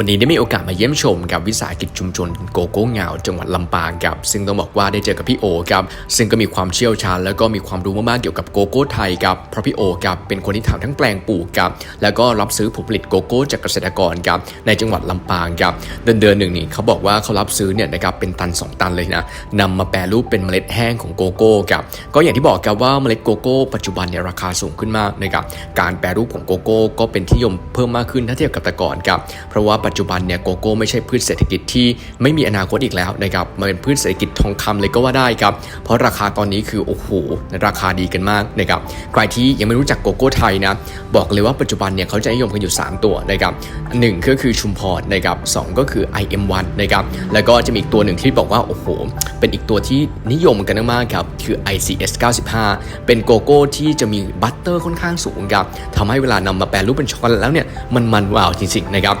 วันนี้ได้มีโอกาสมาเยี่ยมชมกับวิสาหกิจชุมชนโกโก้เงาจังหวัดลำปางครับซึ่งต้องบอกว่าได้เจอกับพี่โอครับซึ่งก็มีความเชี่ยวชาญแล้วก็มีความรู้มากๆเกี่ยวกับโกโก้ไทยครับเพราะพี่โอครับเป็นคนที่ทำทั้งแปลงปลูกครับแล้วก็รับซื้อผลผลิตโกโก้จากเกษตรกรครับในจังหวัดลำปางครับเดือนเดือนหนึ่งนี่เขาบอกว่าเขารับซื้อเนี่ยนะครับเป็นตัน 2 ตันเลยนะนำมาแปรรูปเป็นเมล็ดแห้งของโกโก้ครับก็อย่างที่บอกครับว่าเมล็ดโกโก้ปัจจุบันเนี่ยราคาสูงขึ้นมากนะครับการแปรรูปของโกโก้ก็เป็นที่ยมเพิ่มมากขึ้นถ้าเทียบกับแต่ก่อนครับเพราะว่าปัจจุบันเนี่ยโกโก้ไม่ใช่พืชเศรษฐกิจที่ไม่มีอนาคตอีกแล้วนะครับมันเป็นพืชเศรษฐกิจทองคำเลยก็ว่าได้ครับ เพราะราคาตอนนี้คือโอ้โหราคาดีกันมากนะครับใครที่ยังไม่รู้จักโกโก้ไทยนะบอกเลยว่าปัจจุบันเนี่ยเขาจะนิยมกันอยู่ 3 ตัวนะครับหนึ่งก็คือชุมพรนะครับสองก็คือ IM1 นะครับแล้วก็จะมีอีกตัวหนึ่งที่บอกว่าโอ้โหเป็นอีกตัวที่นิยมกันมากครับคือ ICS 95 เป็นโกโก้ที่จะมีบัตเตอร์ค่อนข้างสูงครับทำให้เวลานำมาแปรรูปเป็นช็อกโกแลตแล้วเนี่ยมันมันว้าวจริงๆนะครับ